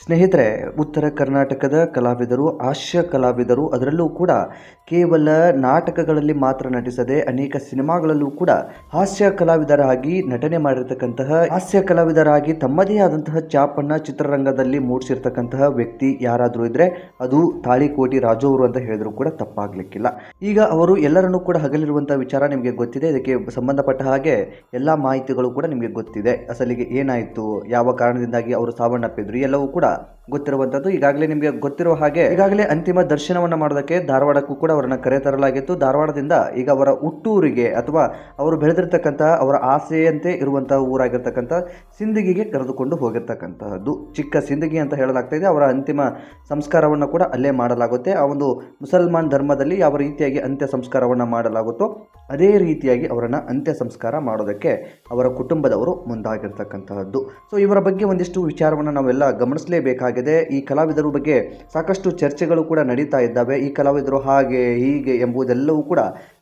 ಸ್ನೇಹಿತರೆ, ಉತ್ತರ ಕರ್ನಾಟಕದ ಕಲಾವಿದರು, ಹಾಸ್ಯ ಕಲಾವಿದರು, ಅದರಲ್ಲೂ ಕೂಡ ಕೇವಲ ನಾಟಕಗಳಲ್ಲಿ ಮಾತ್ರ ನಟಿಸದೆ ಅನೇಕ ಸಿನಿಮಾಗಳಲ್ಲೂ ಕೂಡ ಹಾಸ್ಯ ಕಲಾವಿದರಾಗಿ ನಟನೆ ಮಾಡಿರ್ತಕ್ಕಂತಹ, ಹಾಸ್ಯ ಕಲಾವಿದರಾಗಿ ತಮ್ಮದೇ ಆದಂತಹ ಚಾಪನ್ನ ಚಿತ್ರರಂಗದಲ್ಲಿ ಮೂಡಿಸಿರ್ತಕ್ಕಂತಹ ವ್ಯಕ್ತಿ ಯಾರಾದರೂ ಇದ್ರೆ ಅದು ತಾಳಿಕೋಟಿ ರಾಜು ಅವರು ಅಂತ ಹೇಳಿದ್ರು ಕೂಡ ತಪ್ಪಾಗ್ಲಿಕ್ಕಿಲ್ಲ. ಈಗ ಅವರು ಎಲ್ಲರನ್ನೂ ಕೂಡ ಹಗಲಿರುವಂತಹ ವಿಚಾರ ನಿಮಗೆ ಗೊತ್ತಿದೆ, ಇದಕ್ಕೆ ಸಂಬಂಧಪಟ್ಟ ಹಾಗೆ ಎಲ್ಲ ಮಾಹಿತಿಗಳು ಕೂಡ ನಿಮಗೆ ಗೊತ್ತಿದೆ. ಅಸಲಿಗೆ ಏನಾಯಿತು, ಯಾವ ಕಾರಣದಿಂದಾಗಿ ಅವರು ಸಾವನ್ನಪ್ಪಿದ್ರು, ಎಲ್ಲವೂ ಕೂಡ కూడా ಗೊತ್ತಿರುವಂಥದ್ದು ಈಗಾಗಲೇ ನಿಮಗೆ ಗೊತ್ತಿರುವ ಹಾಗೆ ಈಗಾಗಲೇ ಅಂತಿಮ ದರ್ಶನವನ್ನು ಮಾಡೋದಕ್ಕೆ ಧಾರವಾಡಕ್ಕೂ ಕೂಡ ಅವರನ್ನು ಕರೆತರಲಾಗಿತ್ತು ಧಾರವಾಡದಿಂದ ಈಗ ಅವರ ಹುಟ್ಟೂರಿಗೆ ಅಥವಾ ಅವರು ಬೆಳೆದಿರ್ತಕ್ಕಂತಹ ಅವರ ಆಸೆಯಂತೆ ಇರುವಂತಹ ಊರಾಗಿರ್ತಕ್ಕಂಥ ಸಿಂದಗಿಗೆ ಕರೆದುಕೊಂಡು ಹೋಗಿರ್ತಕ್ಕಂತಹದ್ದು. ಚಿಕ್ಕ ಸಿಂದಗಿ ಅಂತ ಹೇಳಲಾಗ್ತಾ ಇದೆ. ಅವರ ಅಂತಿಮ ಸಂಸ್ಕಾರವನ್ನು ಕೂಡ ಅಲ್ಲೇ ಮಾಡಲಾಗುತ್ತೆ. ಆ ಒಂದು ಮುಸಲ್ಮಾನ್ ಧರ್ಮದಲ್ಲಿ ಯಾವ ರೀತಿಯಾಗಿ ಅಂತ್ಯ ಸಂಸ್ಕಾರವನ್ನು ಮಾಡಲಾಗುತ್ತೋ ಅದೇ ರೀತಿಯಾಗಿ ಅವರನ್ನು ಅಂತ್ಯ ಸಂಸ್ಕಾರ ಮಾಡೋದಕ್ಕೆ ಅವರ ಕುಟುಂಬದವರು ಮುಂದಾಗಿರ್ತಕ್ಕಂತಹದ್ದು. ಸೊ ಇವರ ಬಗ್ಗೆ ಒಂದಿಷ್ಟು ವಿಚಾರವನ್ನು ನಾವೆಲ್ಲ ಗಮನಿಸಲೇಬೇಕಾಗಿದೆ ಈ ಕಲಾವಿದರ ಬಗ್ಗೆ ಸಾಕಷ್ಟು ಚರ್ಚೆಗಳು ಕೂಡ ನಡೀತಾ ಇದ್ದಾವೆ. ಈ ಕಲಾವಿದರು ಹಾಗೆ ಹೀಗೆ ಎಂಬುದೆಲ್ಲವೂ ಕೂಡ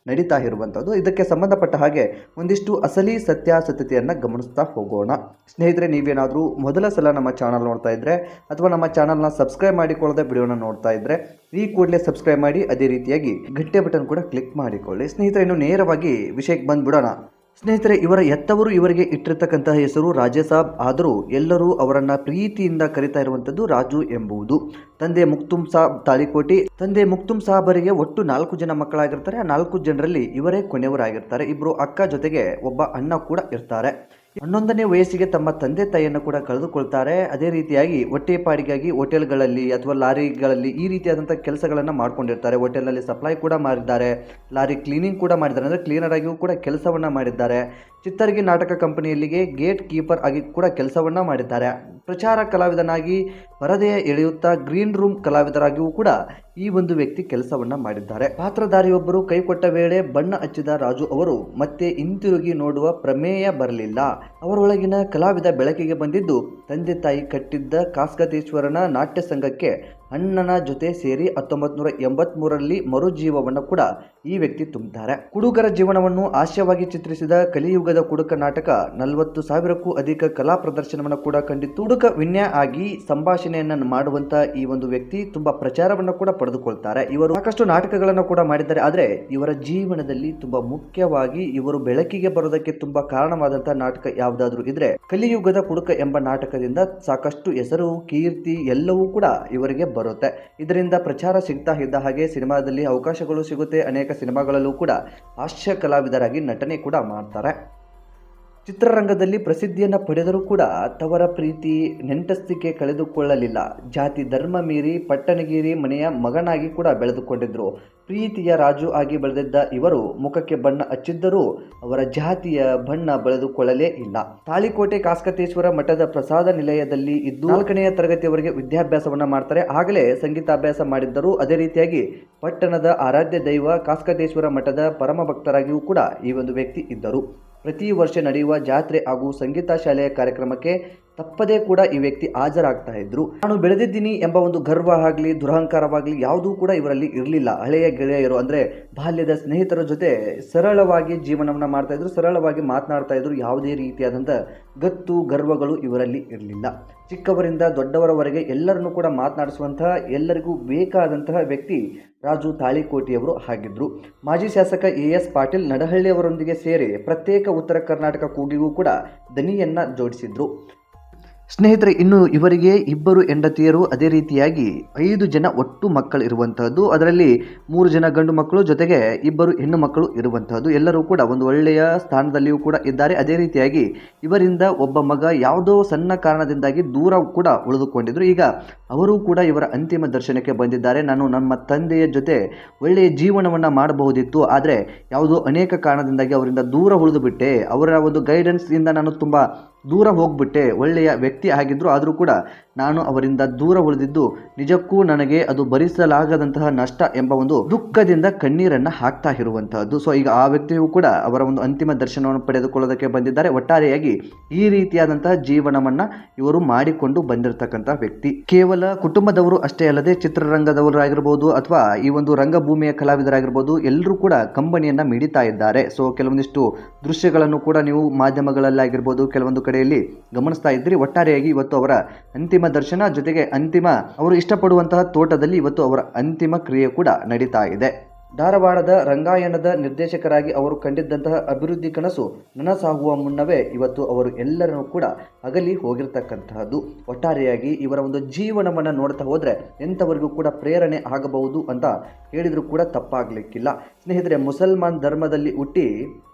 ನಡೀತಾ ಇರುವಂಥದ್ದು. ಇದಕ್ಕೆ ಸಂಬಂಧಪಟ್ಟ ಹಾಗೆ ಒಂದಿಷ್ಟು ಅಸಲಿ ಸತ್ಯಾಸತ್ಯತೆಯನ್ನು ಗಮನಿಸ್ತಾ ಹೋಗೋಣ. ಸ್ನೇಹಿತರೆ, ನೀವೇನಾದರೂ ಮೊದಲ ಸಲ ನಮ್ಮ ಚಾನಲ್ ನೋಡ್ತಾ ಇದ್ದರೆ ಅಥವಾ ನಮ್ಮ ಚಾನಲ್ನ ಸಬ್ಸ್ಕ್ರೈಬ್ ಮಾಡಿಕೊಳ್ಳದೆ ವಿಡಿಯೋನ ನೋಡ್ತಾ ಇದ್ದರೆ ಈ ಕೂಡಲೇ ಸಬ್ಸ್ಕ್ರೈಬ್ ಮಾಡಿ ಅದೇ ರೀತಿಯಾಗಿ ಗಟ್ಟೆ ಬಟನ್ ಕೂಡ ಕ್ಲಿಕ್ ಮಾಡಿಕೊಳ್ಳಿ. ಸ್ನೇಹಿತರೆ, ಇನ್ನು ನೇರವಾಗಿ ವಿಷಯಕ್ಕೆ ಬಂದ್ಬಿಡೋಣ. ಸ್ನೇಹಿತರೆ, ಇವರ ಎತ್ತವರು ಇವರಿಗೆ ಇಟ್ಟಿರ್ತಕ್ಕಂತಹ ಹೆಸರು ರಾಜೇ ಸಾಬ್ ಆದರೂ ಎಲ್ಲರೂ ಅವರನ್ನ ಪ್ರೀತಿಯಿಂದ ಕರಿತಾ ಇರುವಂಥದ್ದು ರಾಜು ಎಂಬುವುದು. ತಂದೆ ಮುಕ್ತುಮ್ ಸಾಬ್ ತಾಳಿಕೋಟಿ. ತಂದೆ ಮುಕ್ತುಮ್ ಸಾಬರಿಗೆ ಒಟ್ಟು ನಾಲ್ಕು ಜನ ಮಕ್ಕಳಾಗಿರ್ತಾರೆ. ಆ ನಾಲ್ಕು ಜನರಲ್ಲಿ ಇವರೇ ಕೊನೆಯವರಾಗಿರ್ತಾರೆ. ಇಬ್ಬರು ಅಕ್ಕ ಜೊತೆಗೆ ಒಬ್ಬ ಅಣ್ಣ ಕೂಡ ಇರ್ತಾರೆ. ಹನ್ನೊಂದನೇ ವಯಸ್ಸಿಗೆ ತಮ್ಮ ತಂದೆ ತಾಯಿಯನ್ನು ಕೂಡ ಕಳೆದುಕೊಳ್ತಾರೆ. ಅದೇ ರೀತಿಯಾಗಿ ಹೊಟ್ಟೆಪಾಡಿಗಾಗಿ ಹೋಟೆಲ್ಗಳಲ್ಲಿ ಅಥವಾ ಲಾರಿಗಳಲ್ಲಿ ಈ ರೀತಿಯಾದಂಥ ಕೆಲಸಗಳನ್ನು ಮಾಡ್ಕೊಂಡಿರ್ತಾರೆ. ಹೋಟೆಲ್ನಲ್ಲಿ ಸಪ್ಲೈ ಕೂಡ ಮಾಡಿದ್ದಾರೆ. ಲಾರಿ ಕ್ಲೀನಿಂಗ್ ಕೂಡ ಮಾಡಿದ್ದಾರೆ. ಅಂದರೆ ಕ್ಲೀನರ್ ಆಗಿಯೂ ಕೂಡ ಕೆಲಸವನ್ನು ಮಾಡಿದ್ದಾರೆ. ಚಿತ್ತರ್ಗಿ ನಾಟಕ ಕಂಪನಿಯಲ್ಲಿಗೆ ಗೇಟ್ ಕೀಪರ್ ಆಗಿ ಕೂಡ ಕೆಲಸವನ್ನು ಮಾಡಿದ್ದಾರೆ. ಪ್ರಚಾರ ಕಲಾವಿದನಾಗಿ ಪರದೆಯ ಎಳೆಯುತ್ತಾ ಗ್ರೀನ್ ರೂಮ್ ಕಲಾವಿದರಾಗಿಯೂ ಕೂಡ ಈ ಒಂದು ವ್ಯಕ್ತಿ ಕೆಲಸವನ್ನ ಮಾಡಿದ್ದಾರೆ. ಪಾತ್ರಧಾರಿಯೊಬ್ಬರು ಕೈಕೊಟ್ಟ ವೇಳೆ ಬಣ್ಣ ಹಚ್ಚಿದ ರಾಜು ಅವರು ಮತ್ತೆ ಹಿಂತಿರುಗಿ ನೋಡುವ ಪ್ರಮೇಯ ಬರಲಿಲ್ಲ. ಅವರೊಳಗಿನ ಕಲಾವಿದ ಬೆಳಕಿಗೆ ಬಂದಿದ್ದು, ತಂದೆ ತಾಯಿ ಕಟ್ಟಿದ್ದ ಕಾಸ್ಕತೇಶ್ವರನ ನಾಟ್ಯ ಸಂಘಕ್ಕೆ ಅಣ್ಣನ ಜೊತೆ ಸೇರಿ ಹತ್ತೊಂಬತ್ತು ನೂರ ಎಂಬತ್ಮೂರರಲ್ಲಿ ಮರುಜೀವವನ್ನು ಕೂಡ ಈ ವ್ಯಕ್ತಿ ತುಂಬಿದ್ದಾರೆ. ಕುಡುಗರ ಜೀವನವನ್ನು ಹಾಸ್ಯವಾಗಿ ಚಿತ್ರಿಸಿದ ಕಲಿಯುಗದ ಕುಡುಕ ನಾಟಕ ನಲವತ್ತು ಸಾವಿರಕ್ಕೂ ಅಧಿಕ ಕಲಾ ಪ್ರದರ್ಶನವನ್ನು ಕೂಡ ಕಂಡಿತ್ತು. ಕುಡುಕ ವಿನ್ಯ ಆಗಿ ಸಂಭಾಷಣೆಯನ್ನು ಮಾಡುವಂತ ಈ ಒಂದು ವ್ಯಕ್ತಿ ತುಂಬಾ ಪ್ರಚಾರವನ್ನು ಕೂಡ ಪಡೆದುಕೊಳ್ತಾರೆ. ಇವರು ಸಾಕಷ್ಟು ನಾಟಕಗಳನ್ನು ಕೂಡ ಮಾಡಿದ್ದಾರೆ. ಆದರೆ ಇವರ ಜೀವನದಲ್ಲಿ ತುಂಬಾ ಮುಖ್ಯವಾಗಿ ಇವರು ಬೆಳಕಿಗೆ ಬರೋದಕ್ಕೆ ತುಂಬಾ ಕಾರಣವಾದಂತಹ ನಾಟಕ ಯಾವುದಾದ್ರೂ ಇದ್ರೆ ಕಲಿಯುಗದ ಕುಡುಕ ಎಂಬ ನಾಟಕದಿಂದ ಸಾಕಷ್ಟು ಹೆಸರು, ಕೀರ್ತಿ ಎಲ್ಲವೂ ಕೂಡ ಇವರಿಗೆ ಬರುತ್ತೆ. ಇದರಿಂದ ಪ್ರಚಾರ ಸಿಗ್ತಾ ಇದ್ದ ಹಾಗೆ ಸಿನಿಮಾದಲ್ಲಿ ಅವಕಾಶಗಳು ಸಿಗುತ್ತೆ. ಅನೇಕ ಸಿನಿಮಾಗಳಲ್ಲೂ ಕೂಡ ಹಾಸ್ಯ ಕಲಾವಿದರಾಗಿ ನಟನೆ ಕೂಡ ಮಾಡ್ತಾರೆ. ಚಿತ್ರರಂಗದಲ್ಲಿ ಪ್ರಸಿದ್ಧಿಯನ್ನು ಪಡೆದರೂ ಕೂಡ ತವರ ಪ್ರೀತಿ ನೆಂಟಸ್ತಿಕೆ ಕಳೆದುಕೊಳ್ಳಲಿಲ್ಲ. ಜಾತಿ ಧರ್ಮ ಮೀರಿ ಪಟ್ಟಣಗಿರಿ ಮನೆಯ ಮಗನಾಗಿ ಕೂಡ ಬೆಳೆದುಕೊಂಡಿದ್ದರು ಪ್ರೀತಿಯ ರಾಜು ಆಗಿ ಬೆಳೆದಿದ್ದ ಇವರು ಮುಖಕ್ಕೆ ಬಣ್ಣ ಹಚ್ಚಿದ್ದರೂ ಅವರ ಜಾತಿಯ ಬಣ್ಣ ಬೆಳೆದುಕೊಳ್ಳಲೇ ಇಲ್ಲ. ತಾಳಿಕೋಟೆ ಕಾಸ್ಕತೇಶ್ವರ ಮಠದ ಪ್ರಸಾದ ನಿಲಯದಲ್ಲಿ ಇದ್ದು ನಾಲ್ಕನೆಯ ತರಗತಿಯವರೆಗೆ ವಿದ್ಯಾಭ್ಯಾಸವನ್ನು ಮಾಡ್ತಾರೆ. ಆಗಲೇ ಸಂಗೀತಾಭ್ಯಾಸ ಮಾಡಿದ್ದರು ಅದೇ ರೀತಿಯಾಗಿ ಪಟ್ಟಣದ ಆರಾಧ್ಯ ದೈವ ಕಾಸ್ಕತೇಶ್ವರ ಮಠದ ಪರಮ ಭಕ್ತರಾಗಿಯೂ ಕೂಡ ಈ ಒಂದು ವ್ಯಕ್ತಿ ಇದ್ದರು. ಪ್ರತಿ ವರ್ಷ ನಡೆಯುವ ಜಾತ್ರೆ ಹಾಗೂ ಸಂಗೀತ ಶಾಲೆಯ ಕಾರ್ಯಕ್ರಮಕ್ಕೆ ತಪ್ಪದೇ ಕೂಡ ಈ ವ್ಯಕ್ತಿ ಹಾಜರಾಗ್ತಾ ಇದ್ರು. ನಾನು ಬೆಳೆದಿದ್ದೀನಿ ಎಂಬ ಒಂದು ಗರ್ವ ಆಗಲಿ, ದುರಹಂಕಾರವಾಗಲಿ ಯಾವುದೂ ಕೂಡ ಇವರಲ್ಲಿ ಇರಲಿಲ್ಲ. ಹಳೆಯ ಗೆಳೆಯರು ಅಂದರೆ ಬಾಲ್ಯದ ಸ್ನೇಹಿತರ ಜೊತೆ ಸರಳವಾಗಿ ಜೀವನವನ್ನು ಮಾಡ್ತಾ ಇದ್ರು, ಸರಳವಾಗಿ ಮಾತನಾಡ್ತಾ ಇದ್ರು, ಯಾವುದೇ ರೀತಿಯಾದಂಥ ಗತ್ತು, ಗರ್ವಗಳು ಇವರಲ್ಲಿ ಇರಲಿಲ್ಲ. ಚಿಕ್ಕವರಿಂದ ದೊಡ್ಡವರವರೆಗೆ ಎಲ್ಲರನ್ನೂ ಕೂಡ ಮಾತನಾಡಿಸುವಂತಹ, ಎಲ್ಲರಿಗೂ ಬೇಕಾದಂತಹ ವ್ಯಕ್ತಿ ರಾಜು ತಾಳಿಕೋಟಿಯವರು ಆಗಿದ್ದರು ಮಾಜಿ ಶಾಸಕ ಎ ಎಸ್ ಪಾಟೀಲ್ ನಡಹಳ್ಳಿಯವರೊಂದಿಗೆ ಸೇರಿ ಪ್ರತ್ಯೇಕ ಉತ್ತರ ಕರ್ನಾಟಕ ಕೂಗಿಗೂ ಕೂಡ ದನಿಯನ್ನು ಜೋಡಿಸಿದ್ರು. ಸ್ನೇಹಿತರೆ, ಇನ್ನು ಇವರಿಗೆ ಇಬ್ಬರು ಹೆಂಡತಿಯರು ಅದೇ ರೀತಿಯಾಗಿ ಐದು ಜನ ಒಟ್ಟು ಮಕ್ಕಳು ಇರುವಂತಹದ್ದು. ಅದರಲ್ಲಿ ಮೂರು ಜನ ಗಂಡು ಮಕ್ಕಳು, ಜೊತೆಗೆ ಇಬ್ಬರು ಹೆಣ್ಣು ಮಕ್ಕಳು ಇರುವಂತಹದ್ದು. ಎಲ್ಲರೂ ಕೂಡ ಒಂದು ಒಳ್ಳೆಯ ಸ್ಥಾನದಲ್ಲಿಯೂ ಕೂಡ ಇದ್ದಾರೆ. ಅದೇ ರೀತಿಯಾಗಿ ಇವರಿಂದ ಒಬ್ಬ ಮಗ ಯಾವುದೋ ಸಣ್ಣ ಕಾರಣದಿಂದಾಗಿ ದೂರ ಕೂಡ ಉಳಿದುಕೊಂಡಿದ್ರು. ಈಗ ಅವರು ಕೂಡ ಇವರ ಅಂತಿಮ ದರ್ಶನಕ್ಕೆ ಬಂದಿದ್ದಾರೆ. ನಾನು ನಮ್ಮ ತಂದೆಯ ಜೊತೆ ಒಳ್ಳೆಯ ಜೀವನವನ್ನು ಮಾಡಬಹುದಿತ್ತು. ಆದರೆ ಯಾವುದೋ ಅನೇಕ ಕಾರಣದಿಂದಾಗಿ ಅವರಿಂದ ದೂರ ಉಳಿದುಬಿಟ್ಟೆ. ಅವರ ಒಂದು ಗೈಡೆನ್ಸ್ ಇಂದ ನಾನು ತುಂಬ ದೂರ ಹೋಗ್ಬಿಟ್ಟೆ, ಒಳ್ಳೆಯ ವ್ಯಕ್ತಿ ಆಗಿದ್ರು ಆದರೂ ಕೂಡ ನಾನು ಅವರಿಂದ ದೂರ ಉಳಿದಿದ್ದು ನಿಜಕ್ಕೂ ನನಗೆ ಅದು ಭರಿಸಲಾಗದಂತಹ ನಷ್ಟ ಎಂಬ ಒಂದು ದುಃಖದಿಂದ ಕಣ್ಣೀರನ್ನ ಹಾಕ್ತಾ ಇರುವಂತಹದ್ದು. ಸೊ ಈಗ ಆ ವ್ಯಕ್ತಿಯು ಕೂಡ ಅವರ ಒಂದು ಅಂತಿಮ ದರ್ಶನವನ್ನು ಪಡೆದುಕೊಳ್ಳೋದಕ್ಕೆ ಬಂದಿದ್ದಾರೆ. ಒಟ್ಟಾರೆಯಾಗಿ ಈ ರೀತಿಯಾದಂತಹ ಜೀವನವನ್ನ ಇವರು ಮಾಡಿಕೊಂಡು ಬಂದಿರತಕ್ಕಂತಹ ವ್ಯಕ್ತಿ. ಕೇವಲ ಕುಟುಂಬದವರು ಅಷ್ಟೇ ಅಲ್ಲದೆ ಚಿತ್ರರಂಗದವರು ಆಗಿರ್ಬೋದು ಅಥವಾ ಈ ಒಂದು ರಂಗಭೂಮಿಯ ಕಲಾವಿದರಾಗಿರ್ಬೋದು ಎಲ್ಲರೂ ಕೂಡ ಕಂಬನಿಯನ್ನ ಮಿಡಿತಾ ಇದ್ದಾರೆ. ಸೊ ಕೆಲವೊಂದಿಷ್ಟು ದೃಶ್ಯಗಳನ್ನು ಕೂಡ ನೀವು ಮಾಧ್ಯಮಗಳಲ್ಲಾಗಿರ್ಬೋದು, ಕೆಲವೊಂದು ಕಡೆಯಲ್ಲಿ ಗಮನಿಸ್ತಾ ಇದ್ರಿ. ಒಟ್ಟಾರೆಯಾಗಿ ಇವತ್ತು ಅವರ ಅಂತಿಮ ದರ್ಶನ ಜೊತೆಗೆ ಅಂತಿಮ, ಅವರು ಇಷ್ಟಪಡುವಂತಹ ತೋಟದಲ್ಲಿ ಇವತ್ತು ಅವರ ಅಂತಿಮ ಕ್ರಿಯೆ ಕೂಡ ನಡೀತಾ ಇದೆ. ಧಾರವಾಡದ ರಂಗಾಯಣದ ನಿರ್ದೇಶಕರಾಗಿ ಅವರು ಕಂಡಿದ್ದಂತಹ ಅಭಿವೃದ್ಧಿ ಕನಸು ನನಸಾಗುವ ಮುನ್ನವೇ ಇವತ್ತು ಅವರು ಎಲ್ಲರನ್ನೂ ಕೂಡ ಅಗಲಿ ಹೋಗಿರ್ತಕ್ಕಂತಹದ್ದು. ಒಟ್ಟಾರೆಯಾಗಿ ಇವರ ಒಂದು ಜೀವನವನ್ನು ನೋಡ್ತಾ ಹೋದರೆ ಎಂಥವರಿಗೂ ಕೂಡ ಪ್ರೇರಣೆ ಆಗಬಹುದು ಅಂತ ಹೇಳಿದರೂ ಕೂಡ ತಪ್ಪಾಗಲಿಕ್ಕಿಲ್ಲ. ಸ್ನೇಹಿತರೆ, ಮುಸಲ್ಮಾನ್ ಧರ್ಮದಲ್ಲಿ ಹುಟ್ಟಿ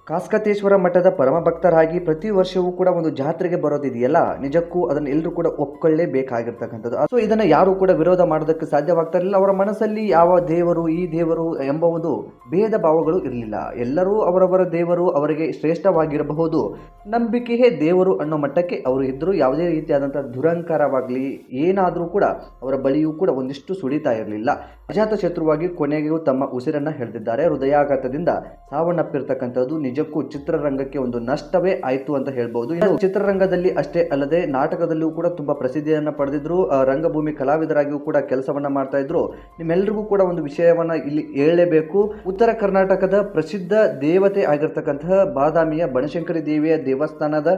ಕಾಸ್ಕತೇಶ್ವರ ಮಠದ ಪರಮ ಭಕ್ತರಾಗಿ ಪ್ರತಿ ವರ್ಷವೂ ಕೂಡ ಒಂದು ಜಾತ್ರೆಗೆ ಬರೋದಿದೆಯಲ್ಲ? ನಿಜಕ್ಕೂ ಅದನ್ನು ಎಲ್ಲರೂ ಕೂಡ ಒಪ್ಕೊಳ್ಳೇಬೇಕಾಗಿರ್ತಕ್ಕಂಥದ್ದು. ಸೊ ಇದನ್ನು ಯಾರು ಕೂಡ ವಿರೋಧ ಮಾಡೋದಕ್ಕೆ ಸಾಧ್ಯವಾಗ್ತಾ ಇರಲಿಲ್ಲ. ಅವರ ಮನಸ್ಸಲ್ಲಿ ಯಾವ ದೇವರು, ಈ ದೇವರು ಎಂಬ ಒಂದು ಭೇದ ಭಾವಗಳು ಇರಲಿಲ್ಲ. ಎಲ್ಲರೂ ಅವರವರ ದೇವರು ಅವರಿಗೆ ಶ್ರೇಷ್ಠವಾಗಿರಬಹುದು. ನಂಬಿಕೆಯೇ ದೇವರು ಅನ್ನೋ ಮಟ್ಟಕ್ಕೆ ಅವರು ಇದ್ದರು ಯಾವುದೇ ರೀತಿಯಾದಂಥ ದುರಂಕಾರವಾಗಲಿ ಏನಾದರೂ ಕೂಡ ಅವರ ಬಳಿಯೂ ಕೂಡ ಒಂದಿಷ್ಟು ಸುಳಿತಾ ಇರಲಿಲ್ಲ. ಅಜಾತ ಶತ್ರುವಾಗಿ ಕೊನೆಗೂ ತಮ್ಮ ಉಸಿರನ್ನು ಹಿಡಿದಿದ್ದಾರೆ. ಹೃದಯಾಘಾತದಿಂದ ಸಾವನ್ನಪ್ಪಿರ್ತಕ್ಕಂಥದ್ದು ನಿಜಕ್ಕೂ ಚಿತ್ರರಂಗಕ್ಕೆ ಒಂದು ನಷ್ಟವೇ ಆಯಿತು ಅಂತ ಹೇಳ್ಬಹುದು ಚಿತ್ರರಂಗದಲ್ಲಿ ಅಷ್ಟೇ ಅಲ್ಲದೆ ನಾಟಕದಲ್ಲೂ ಕೂಡ ತುಂಬಾ ಪ್ರಸಿದ್ಧಿಯನ್ನ ಪಡೆದಿದ್ರು. ರಂಗಭೂಮಿ ಕಲಾವಿದರಾಗಿಯೂ ಕೂಡ ಕೆಲಸವನ್ನ ಮಾಡ್ತಾ ಇದ್ರು. ನಿಮ್ಮೆಲ್ಲರಿಗೂ ಕೂಡ ಒಂದು ವಿಷಯವನ್ನ ಇಲ್ಲಿ ಹೇಳಲೇಬೇಕು. ಉತ್ತರ ಕರ್ನಾಟಕದ ಪ್ರಸಿದ್ಧ ದೇವತೆ ಆಗಿರ್ತಕ್ಕಂತಹ ಬಾದಾಮಿಯ ಬನಶಂಕರಿ ದೇವಿಯ ದೇವಸ್ಥಾನದ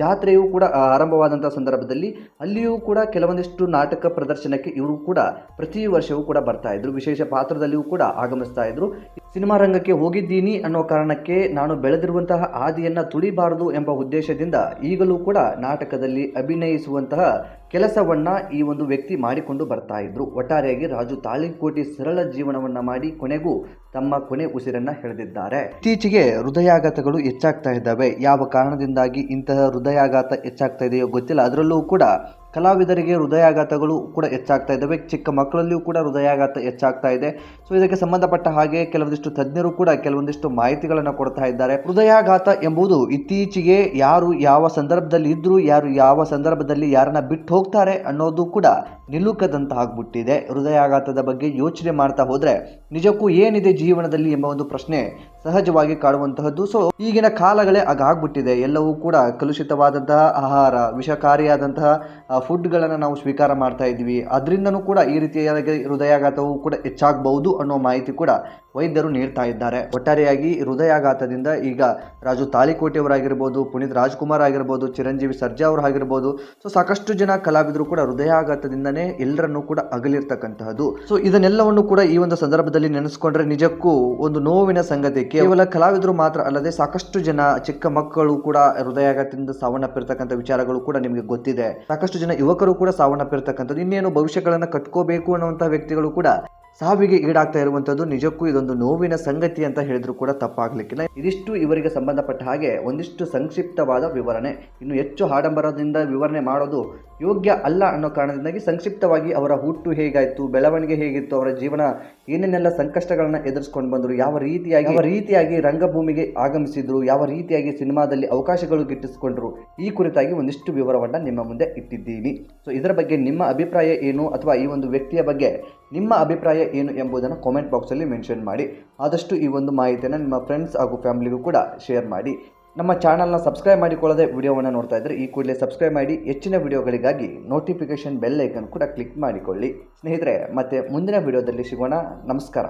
ಜಾತ್ರೆಯೂ ಕೂಡ ಆರಂಭವಾದಂಥ ಸಂದರ್ಭದಲ್ಲಿ ಅಲ್ಲಿಯೂ ಕೂಡ ಕೆಲವೊಂದಿಷ್ಟು ನಾಟಕ ಪ್ರದರ್ಶನಕ್ಕೆ ಇವರು ಕೂಡ ಪ್ರತಿ ವರ್ಷವೂ ಕೂಡ ಬರ್ತಾ ಇದ್ರು. ವಿಶೇಷ ಪಾತ್ರದಲ್ಲಿಯೂ ಕೂಡ ಆಗಮಿಸ್ತಾ ಇದ್ರು. ಸಿನಿಮಾ ರಂಗಕ್ಕೆ ಹೋಗಿದ್ದೀನಿ ಅನ್ನೋ ಕಾರಣಕ್ಕೆ ನಾನು ಬೆಳೆದಿರುವಂತಹ ಆದಿಯನ್ನು ತುಳಿಬಾರದು ಎಂಬ ಉದ್ದೇಶದಿಂದ ಈಗಲೂ ಕೂಡ ನಾಟಕದಲ್ಲಿ ಅಭಿನಯಿಸುವಂತಹ ಕೆಲಸವನ್ನ ಈ ಒಂದು ವ್ಯಕ್ತಿ ಮಾಡಿಕೊಂಡು ಬರ್ತಾ ಇದ್ರು. ಒಟ್ಟಾರೆಯಾಗಿ ರಾಜು ತಾಳಿಕೋಟಿ ಸರಳ ಜೀವನವನ್ನ ಮಾಡಿ ಕೊನೆಗೂ ತಮ್ಮ ಕೊನೆ ಉಸಿರನ್ನ ಹಿಡಿದಿದ್ದಾರೆ. ಇತ್ತೀಚೆಗೆ ಹೃದಯಾಘಾತಗಳು ಹೆಚ್ಚಾಗ್ತಾ ಇದ್ದಾವೆ. ಯಾವ ಕಾರಣದಿಂದಾಗಿ ಇಂತಹ ಹೃದಯಾಘಾತ ಹೆಚ್ಚಾಗ್ತಾ ಇದೆಯೋ ಗೊತ್ತಿಲ್ಲ. ಅದರಲ್ಲೂ ಕೂಡ ಕಲಾವಿದರಿಗೆ ಹೃದಯಾಘಾತಗಳು ಕೂಡ ಹೆಚ್ಚಾಗ್ತಾ ಇದ್ದಾವೆ. ಚಿಕ್ಕ ಮಕ್ಕಳಲ್ಲಿಯೂ ಕೂಡ ಹೃದಯಾಘಾತ ಹೆಚ್ಚಾಗ್ತಾ ಇದೆ. ಸೊ ಇದಕ್ಕೆ ಸಂಬಂಧಪಟ್ಟ ಹಾಗೆ ಕೆಲವೊಂದಿಷ್ಟು ತಜ್ಞರು ಕೂಡ ಕೆಲವೊಂದಿಷ್ಟು ಮಾಹಿತಿಗಳನ್ನು ಕೊಡ್ತಾ ಇದ್ದಾರೆ. ಹೃದಯಾಘಾತ ಎಂಬುದು ಇತ್ತೀಚೆಗೆ ಯಾರು ಯಾವ ಸಂದರ್ಭದಲ್ಲಿ ಇದ್ರು, ಯಾರು ಯಾವ ಸಂದರ್ಭದಲ್ಲಿ ಯಾರನ್ನ ಬಿಟ್ಟು ಹೋಗ್ತಾರೆ ಅನ್ನೋದು ಕೂಡ ನಿಲುಕದಂತ ಆಗ್ಬಿಟ್ಟಿದೆ. ಹೃದಯಾಘಾತದ ಬಗ್ಗೆ ಯೋಚನೆ ಮಾಡ್ತಾ ಹೋದ್ರೆ ನಿಜಕ್ಕೂ ಏನಿದೆ ಜೀವನದಲ್ಲಿ ಎಂಬ ಒಂದು ಪ್ರಶ್ನೆ ಸಹಜವಾಗಿ ಕಾಡುವಂತಹದ್ದು. ಸೊ ಈಗಿನ ಕಾಲಗಳೇ ಆಗಾಗ್ಬಿಟ್ಟಿದೆ ಎಲ್ಲವೂ ಕೂಡ ಕಲುಷಿತವಾದಂತಹ ಆಹಾರ, ವಿಷಕಾರಿಯಾದಂತಹ ಫುಡ್ಗಳನ್ನು ನಾವು ಸ್ವೀಕಾರ ಮಾಡ್ತಾ ಇದ್ವಿ ಅದರಿಂದನೂ ಕೂಡ ಈ ರೀತಿಯಾಗಿ ಹೃದಯಾಘಾತವು ಕೂಡ ಹೆಚ್ಚಾಗಬಹುದು ಅನ್ನೋ ಮಾಹಿತಿ ಕೂಡ ವೈದ್ಯರು ನೀಡ್ತಾ ಇದ್ದಾರೆ. ಒಟ್ಟಾರೆಯಾಗಿ ಹೃದಯಾಘಾತದಿಂದ ಈಗ ರಾಜು ತಾಳಿಕೋಟೆ ಅವರಾಗಿರ್ಬೋದು ಪುನೀತ್ ರಾಜ್ಕುಮಾರ್ ಆಗಿರ್ಬೋದು, ಚಿರಂಜೀವಿ ಸರ್ಜಾ ಅವರು ಆಗಿರ್ಬೋದು ಸೊ ಸಾಕಷ್ಟು ಜನ ಕಲಾವಿದರು ಕೂಡ ಹೃದಯಾಘಾತದಿಂದನೇ ಎಲ್ಲರನ್ನೂ ಕೂಡ ಅಗಲಿರ್ತಕ್ಕಂತಹದ್ದು. ಸೊ ಇದನ್ನೆಲ್ಲವನ್ನು ಕೂಡ ಈ ಒಂದು ಸಂದರ್ಭದಲ್ಲಿ ನೆನೆಸ್ಕೊಂಡ್ರೆ ನಿಜಕ್ಕೂ ಒಂದು ನೋವಿನ ಸಂಗತಿ ಕೇವಲ ಕಲಾವಿದರು ಮಾತ್ರ ಅಲ್ಲದೆ ಸಾಕಷ್ಟು ಜನ ಚಿಕ್ಕ ಮಕ್ಕಳು ಕೂಡ ಹೃದಯಾಘಾತದಿಂದ ಸಾವನ್ನಪ್ಪಿರ್ತಕ್ಕಂಥ ವಿಚಾರಗಳು ಕೂಡ ನಿಮಗೆ ಗೊತ್ತಿದೆ. ಸಾಕಷ್ಟು ಜನ ಯುವಕರು ಕೂಡ ಸಾವನ್ನಪ್ಪಿರ್ತಕ್ಕಂಥದ್ದು, ಇನ್ನೇನು ಭವಿಷ್ಯಗಳನ್ನು ಕಟ್ಕೋಬೇಕು ಅನ್ನುವಂಥ ವ್ಯಕ್ತಿಗಳು ಕೂಡ ಸಾವಿಗೆ ಈಡಾಗ್ತಾ ಇರುವಂಥದ್ದು ನಿಜಕ್ಕೂ ಇದೊಂದು ನೋವಿನ ಸಂಗತಿ ಅಂತ ಹೇಳಿದ್ರು ಕೂಡ ತಪ್ಪಾಗಲಿಕ್ಕಿಲ್ಲ. ಇದಿಷ್ಟು ಇವರಿಗೆ ಸಂಬಂಧಪಟ್ಟ ಹಾಗೆ ಒಂದಿಷ್ಟು ಸಂಕ್ಷಿಪ್ತವಾದ ವಿವರಣೆ. ಇನ್ನು ಹೆಚ್ಚು ಆಡಂಬರದಿಂದ ವಿವರಣೆ ಮಾಡೋದು ಯೋಗ್ಯ ಅಲ್ಲ ಅನ್ನೋ ಕಾರಣದಿಂದಾಗಿ ಸಂಕ್ಷಿಪ್ತವಾಗಿ ಅವರ ಹುಟ್ಟು ಹೇಗಾಯಿತು, ಬೆಳವಣಿಗೆ ಹೇಗಿತ್ತು, ಅವರ ಜೀವನ ಏನೇನೆಲ್ಲ ಸಂಕಷ್ಟಗಳನ್ನು ಎದುರಿಸ್ಕೊಂಡು ಬಂದರು, ಯಾವ ರೀತಿಯಾಗಿ ಯಾವ ರೀತಿಯಾಗಿ ರಂಗಭೂಮಿಗೆ ಆಗಮಿಸಿದ್ರು, ಯಾವ ರೀತಿಯಾಗಿ ಸಿನಿಮಾದಲ್ಲಿ ಅವಕಾಶಗಳು ಗಿಟ್ಟಿಸಿಕೊಂಡ್ರು, ಈ ಕುರಿತಾಗಿ ಒಂದಿಷ್ಟು ವಿವರವನ್ನು ನಿಮ್ಮ ಮುಂದೆ ಇಟ್ಟಿದ್ದೀನಿ. ಸೊ ಇದರ ಬಗ್ಗೆ ನಿಮ್ಮ ಅಭಿಪ್ರಾಯ ಏನು ಅಥವಾ ಈ ಒಂದು ವ್ಯಕ್ತಿಯ ಬಗ್ಗೆ ನಿಮ್ಮ ಅಭಿಪ್ರಾಯ ಏನು ಎಂಬುದನ್ನು ಕಾಮೆಂಟ್ ಬಾಕ್ಸಲ್ಲಿ ಮೆನ್ಷನ್ ಮಾಡಿ. ಆದಷ್ಟು ಈ ಒಂದು ಮಾಹಿತಿಯನ್ನು ನಿಮ್ಮ ಫ್ರೆಂಡ್ಸ್ ಹಾಗೂ ಫ್ಯಾಮಿಲಿಗೂ ಕೂಡ ಶೇರ್ ಮಾಡಿ. ನಮ್ಮ ಚಾನಲ್ನ ಸಬ್ಸ್ಕ್ರೈಬ್ ಮಾಡಿಕೊಳ್ಳದೆ ವಿಡಿಯೋವನ್ನು ನೋಡ್ತಾ ಇದ್ದರೆ ಈ ಕೂಡಲೇ ಸಬ್ಸ್ಕ್ರೈಬ್ ಮಾಡಿ ಹೆಚ್ಚಿನ ವಿಡಿಯೋಗಳಿಗಾಗಿ ನೋಟಿಫಿಕೇಷನ್ ಬೆಲ್ ಐಕನ್ ಕೂಡ ಕ್ಲಿಕ್ ಮಾಡಿಕೊಳ್ಳಿ. ಸ್ನೇಹಿತರೆ, ಮತ್ತೆ ಮುಂದಿನ ವಿಡಿಯೋದಲ್ಲಿ ಸಿಗೋಣ. ನಮಸ್ಕಾರ.